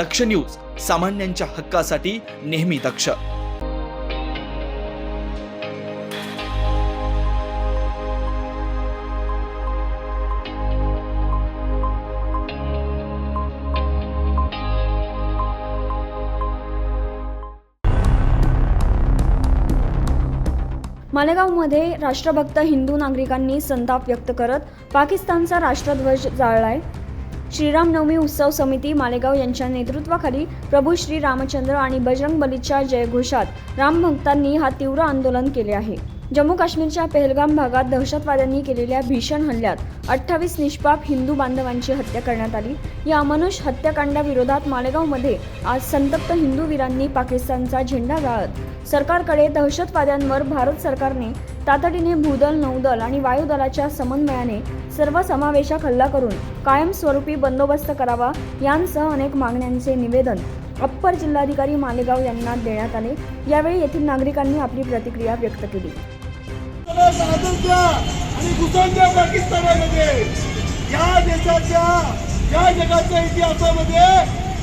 दक्ष news सामान्यांच्या हक्कासाठी नेहमी दक्ष. मालेगावमध्ये राष्ट्रभक्त हिंदू नागरिकांनी संताप व्यक्त करत पाकिस्तानचा राष्ट्रध्वज जाळलाय. श्रीरामनवमी उत्सव समिती मालेगाव यांच्या नेतृत्वाखाली प्रभू श्री रामचंद्र आणि बजरंग बलीच्या जयघोषात रामभक्तांनी हा तीव्र आंदोलन केले आहे. जम्मू काश्मीरच्या पहलगाम भागात दहशतवाद्यांनी केलेल्या भीषण हल्ल्यात अठ्ठावीस निष्पाप हिंदू बांधवांची हत्या करण्यात आली. या अमनुष हत्याकांडाविरोधात मालेगावमध्ये आज संतप्त हिंदू वीरांनी पाकिस्तानचा झेंडा गाळत सरकारकडे दहशतवाद्यांवर भारत सरकारने तातडीने भूदल नौदल आणि वायुदलाच्या समन्वयाने सर्वसमावेशक हल्ला करून कायमस्वरूपी बंदोबस्त करावा यांसह अनेक मागण्यांचे निवेदन अप्पर जिल्हाधिकारी मालेगाव यांना देण्यात आले. यावेळी येथील नागरिकांनी आपली प्रतिक्रिया व्यक्त केली. पाकिस्तानामध्ये. या देशाच्या या जगाच्या इतिहासामध्ये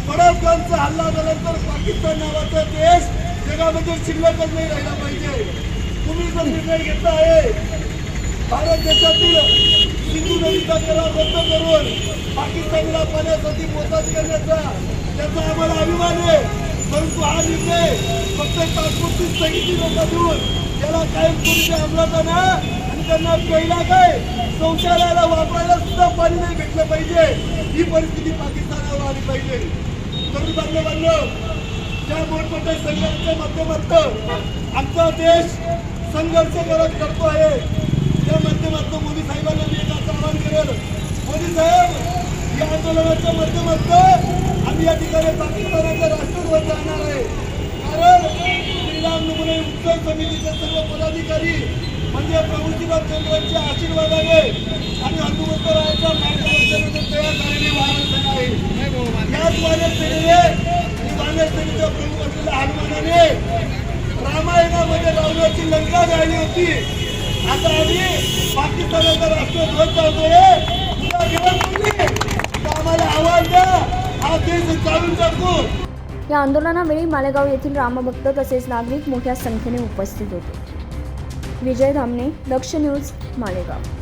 पराफगानचा हल्ला झाल्यानंतर पाकिस्तान नावाचा देश जगामध्ये शिल्लकच नाही राहिला पाहिजे. तुम्ही जर निर्णय घेतला आहे भारत देशातील सिंधू नदीचा करार रद्द करून पाकिस्तानला पाण्यासाठी मोताज करण्याचा त्याचा आम्हाला अभिमान आहे. परंतु हा निर्णय फक्त तात्पुरती स्थगिती नका देऊन त्याला कायमस्वरूपी अंमलात आणा आणि त्यांना पहिला काय शौचालयाला वापरायला सुद्धा पाणी नाही भेटलं पाहिजे. ही परिस्थिती पाकिस्तानावर आली पाहिजे. तरुण बांधव त्या मोठमोठ्या संघाच्या माध्यमातून आमचा देश संघर्ष करत करतो आहे त्या माध्यमातून मोदी साहेबांना मी एक असं आवाहन करेल. मोदी साहेब या आंदोलनाच्या माध्यमातून या ठिकाणी पाकिस्तानाच्या राष्ट्रध्वज जाणार आहे. कारण श्रीराम नमुने उत्सव समितीचे सर्व पदाधिकारी म्हणजे प्रभूजीराव चंद्रांच्या आशीर्वादाने आणि हनुमंतरायाच्या मार्गदर्शनाने तयार झालेली वाहन आहे. याच वानरसेनेने आणि वानरसेनेच्या प्रमुख असलेल्या हनुमानाने रामायणामध्ये रावणाची लंका जाळली होती. आता आम्ही पाकिस्तानाचा राष्ट्रध्वज चालतोय. आम्हाला आव्हान द्या. हा देश या आंदोलनावेळी मालेगाव येथील रामभक्त तसेच नागरिक मोठ्या संख्येने उपस्थित होते. विजय धामणे दक्ष न्यूज मालेगाव.